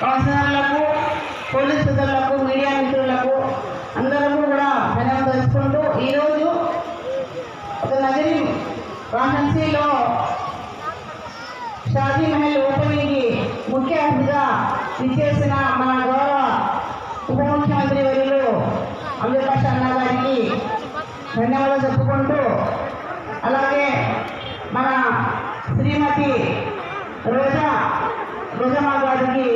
కౌన్సిలర్లకు police సోదరులకు media మిత్రులకు అందరూ కూడా ధన్యవాదాలు తెలుసుకుంటూ ఈరోజు ఒక నగరి కాన్స్టెన్సీలో షాదీ మహల్ ఓపెనింగ్కి ముఖ్య అతిథిగా విచ్చేసిన మన గౌరవ ఉప ముఖ్యమంత్రి వర్యులు అంబేద్కర్ అన్న గారికి ధన్యవాదాలు చెప్పుకుంటూ అలాగే మన శ్రీమతి రోజా రోజమ్మ గారికి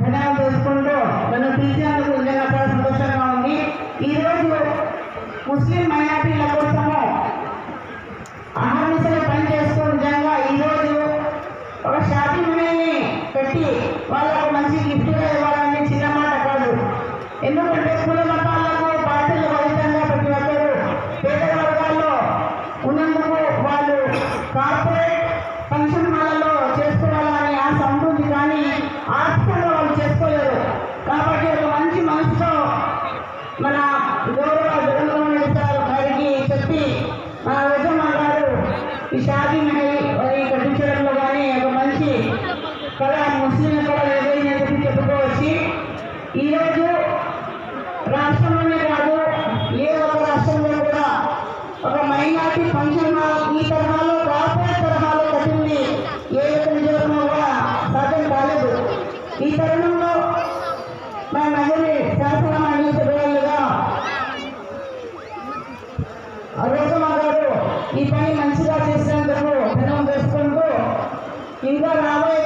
ధన్యవాదాలు తెలుసుకుంటూ నన్ను పిలిచినందుకు నిజంగా చాలా సంతోషంగా ఉంది ఈరోజు ముస్లిం మైనార్టీల కోసము అహర్నిశలు పని చేస్తూ నిజంగా ఈరోజు ఒక షాపింగ్ మనీ పెట్టి వాళ్ళకు మంచి గిఫ్ట్గా ఇవ్వాలని చిన్న మాట కాదు. ఎందుకంటే కుల మతాలకు పార్టీలకు అతీతంగా ప్రతి ఒక్కరు పేద వర్గాల్లో ఉన్నందుకు వాళ్ళు కార్పొరేట్ ఈ షాదీ మహల్ అది కట్టించడంలో కానీ ఒక మంచి కళ ముస్లిం కళ ఏదైనా చెప్పి చెప్పుకోవచ్చు. ఈరోజు రాష్ట్రంలోనే కాదు ఏ ఒక రాష్ట్రంలో కూడా ఒక మైనార్టీ ఫంక్షన్ హాల్ ఈ తరహాలో కార్పొరేట్ తరహాలో కట్టింది ఏ యొక్క నిజంలో కూడా సాధ్యం కాలేదు. ఈ తరుణంలో మా నగరి శాసన మంచిగా చేసినందుకు ధనం చేసుకుంటూ ఇంకా రాబోయే